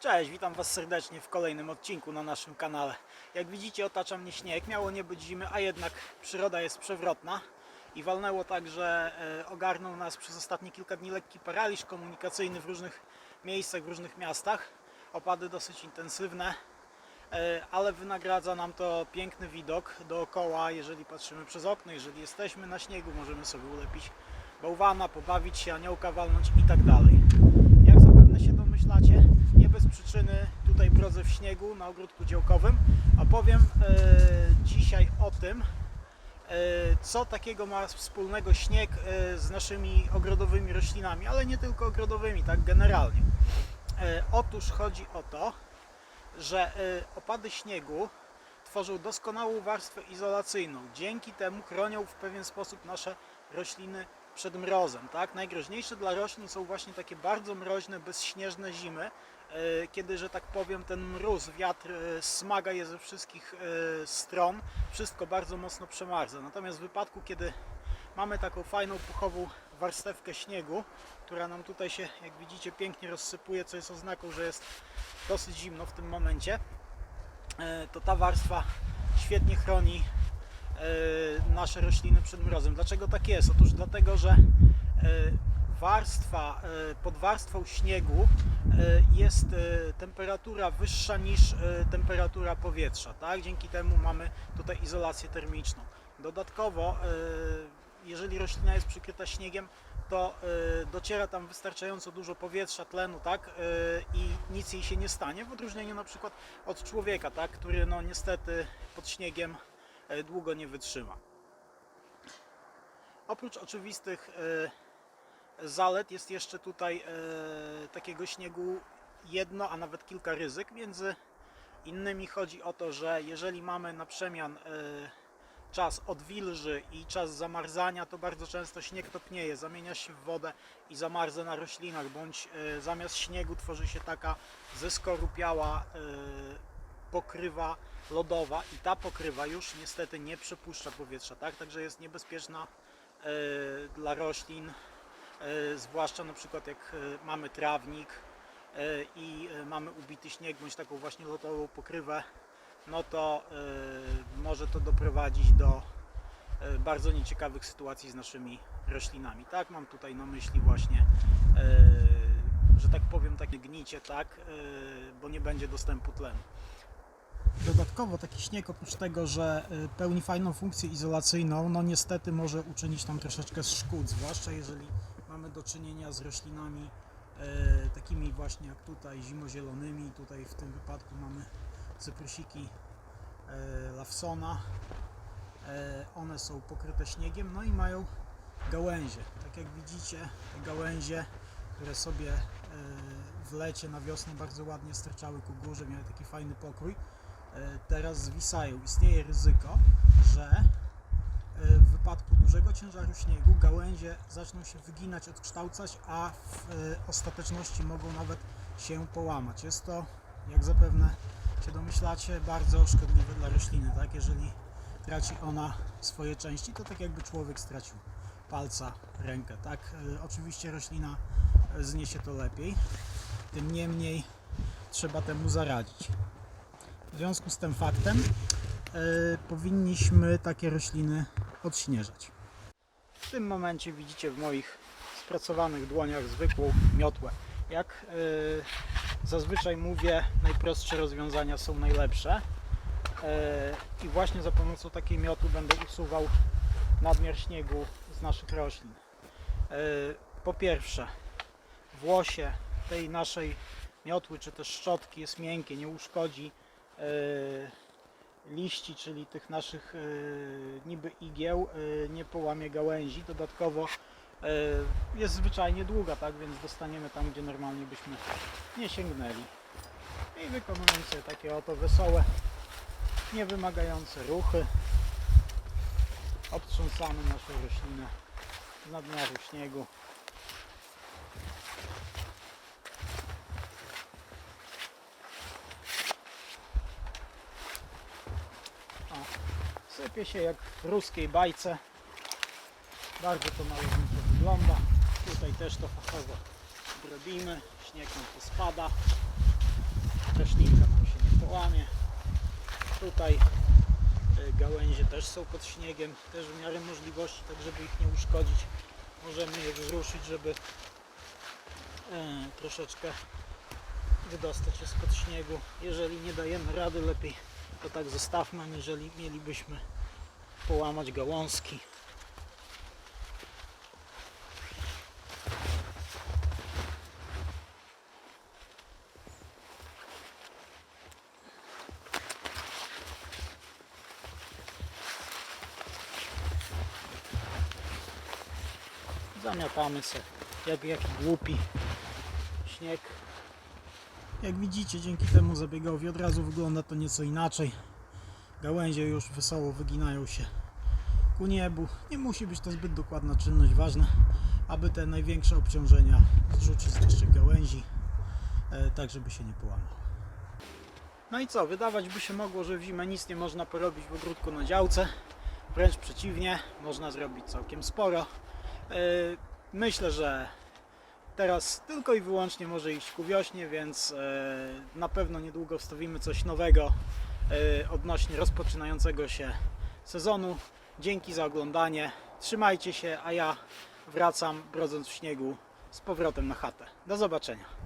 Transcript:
Cześć, witam Was serdecznie w kolejnym odcinku na naszym kanale. Jak widzicie otacza mnie śnieg, miało nie być zimy, a jednak przyroda jest przewrotna i walnęło tak, że e, ogarnął nas przez ostatnie kilka dni lekki paraliż komunikacyjny w różnych miejscach, w różnych miastach. Opady dosyć intensywne, e, ale wynagradza nam to piękny widok dookoła, jeżeli patrzymy przez okno, jeżeli jesteśmy na śniegu, możemy sobie ulepić bałwana, pobawić się, aniołka walnąć i tak dalej. Nie bez przyczyny tutaj brodzę w śniegu na ogródku działkowym, a powiem e, dzisiaj o tym, e, co takiego ma wspólnego śnieg e, z naszymi ogrodowymi roślinami, ale nie tylko ogrodowymi, tak generalnie. E, otóż chodzi o to, że e, opady śniegu tworzą doskonałą warstwę izolacyjną. Dzięki temu chronią w pewien sposób nasze rośliny przed mrozem. Tak? Najgroźniejsze dla roślin są właśnie takie bardzo mroźne, bezśnieżne zimy, e, kiedy, że tak powiem, ten mróz, wiatr e, smaga je ze wszystkich e, stron, wszystko bardzo mocno przemarza. Natomiast w wypadku, kiedy mamy taką fajną, puchową warstewkę śniegu, która nam tutaj się, jak widzicie, pięknie rozsypuje, co jest oznaką, że jest dosyć zimno w tym momencie, to ta warstwa świetnie chroni nasze rośliny przed mrozem. Dlaczego tak jest? Otóż dlatego, że e, warstwa, e, pod warstwą śniegu jest temperatura wyższa niż temperatura powietrza. Tak? Dzięki temu mamy tutaj izolację termiczną. Dodatkowo, jeżeli roślina jest przykryta śniegiem, to dociera tam wystarczająco dużo powietrza, tlenu, tak? I nic jej się nie stanie, w odróżnieniu na przykład od człowieka, tak? Który no niestety pod śniegiem długo nie wytrzyma. Oprócz oczywistych e, zalet jest jeszcze tutaj e, takiego śniegu jedno, a nawet kilka ryzyk. Między innymi chodzi o to, że jeżeli mamy na przemian e, czas odwilży i czas zamarzania, to bardzo często śnieg topnieje, zamienia się w wodę i zamarza na roślinach, bądź e, zamiast śniegu tworzy się taka zeskorupiała e, pokrywa lodowa i ta pokrywa już niestety nie przepuszcza powietrza, tak? Także jest niebezpieczna e, dla roślin, e, zwłaszcza na przykład jak e, mamy trawnik e, i mamy ubity śnieg bądź taką właśnie lodową pokrywę, no to e, może to doprowadzić do e, bardzo nieciekawych sytuacji z naszymi roślinami. Tak, mam tutaj na myśli właśnie, e, że tak powiem, takie gnicie, tak, bo nie będzie dostępu tlenu. Dodatkowo taki śnieg oprócz tego, że y, pełni fajną funkcję izolacyjną, no niestety może uczynić nam troszeczkę szkód, zwłaszcza jeżeli mamy do czynienia z roślinami e, takimi właśnie jak tutaj zimozielonymi. Tutaj w tym wypadku mamy cyprysiki e, Lawsona. E, one są pokryte śniegiem, no i mają gałęzie. Tak jak widzicie, te gałęzie, które sobie e, w lecie, na wiosnę bardzo ładnie sterczały ku górze, miały taki fajny pokrój teraz zwisają. Istnieje ryzyko, że e, w wypadku dużego ciężaru śniegu gałęzie zaczną się wyginać, odkształcać, a w e, ostateczności mogą nawet się połamać. Jest to, jak zapewne się domyślacie, bardzo szkodliwe dla rośliny. Tak? Jeżeli traci ona swoje części, to tak jakby człowiek stracił palca, rękę. Tak? E, Oczywiście roślina e, zniesie to lepiej, tym niemniej trzeba temu zaradzić. W związku z tym faktem e, powinniśmy takie rośliny odśnieżać. W tym momencie widzicie w moich spracowanych dłoniach zwykłą miotłę. Jak e, zazwyczaj mówię, najprostsze rozwiązania są najlepsze. E, I właśnie za pomocą takiej miotły będę usuwał nadmiar śniegu z naszych roślin. E, po pierwsze, włosie tej naszej miotły czy też szczotki jest miękkie, nie uszkodzi liści, czyli tych naszych e, niby igieł, e, nie połamie gałęzi. Dodatkowo e, jest zwyczajnie długa, tak więc dostaniemy tam, gdzie normalnie byśmy nie sięgnęli. I wykonując sobie takie oto wesołe, niewymagające ruchy, obtrząsamy naszą roślinę z nadmiaru śniegu. O, sypie się jak w ruskiej bajce. Bardzo to malowniczo wygląda. Tutaj też to fachowo robimy. Śnieg nam to spada. też linka nam się nie połamie. Tutaj y, gałęzie też są pod śniegiem, też w miarę możliwości, tak żeby ich nie uszkodzić. Możemy je wzruszyć, żeby e, troszeczkę wydostać się spod śniegu. Jeżeli nie dajemy rady, lepiej to tak zostawmy, aniżeli mielibyśmy połamać gałązki. Zamiatamy sobie jak jaki głupi śnieg. Jak widzicie, dzięki temu zabiegowi od razu wygląda to nieco inaczej. Gałęzie już wesoło wyginają się ku niebu. Nie musi być to zbyt dokładna czynność, ważne, aby te największe obciążenia zrzucić z naszych gałęzi, e, tak żeby się nie połamał. No i co, wydawać by się mogło, że w zimę nic nie można porobić w ogródku na działce. Wręcz przeciwnie, można zrobić całkiem sporo. E, Myślę, że teraz tylko i wyłącznie może iść ku wiośnie, więc e, na pewno niedługo wstawimy coś nowego odnośnie rozpoczynającego się sezonu. Dzięki za oglądanie. Trzymajcie się, a ja wracam brodząc w śniegu z powrotem na chatę. Do zobaczenia.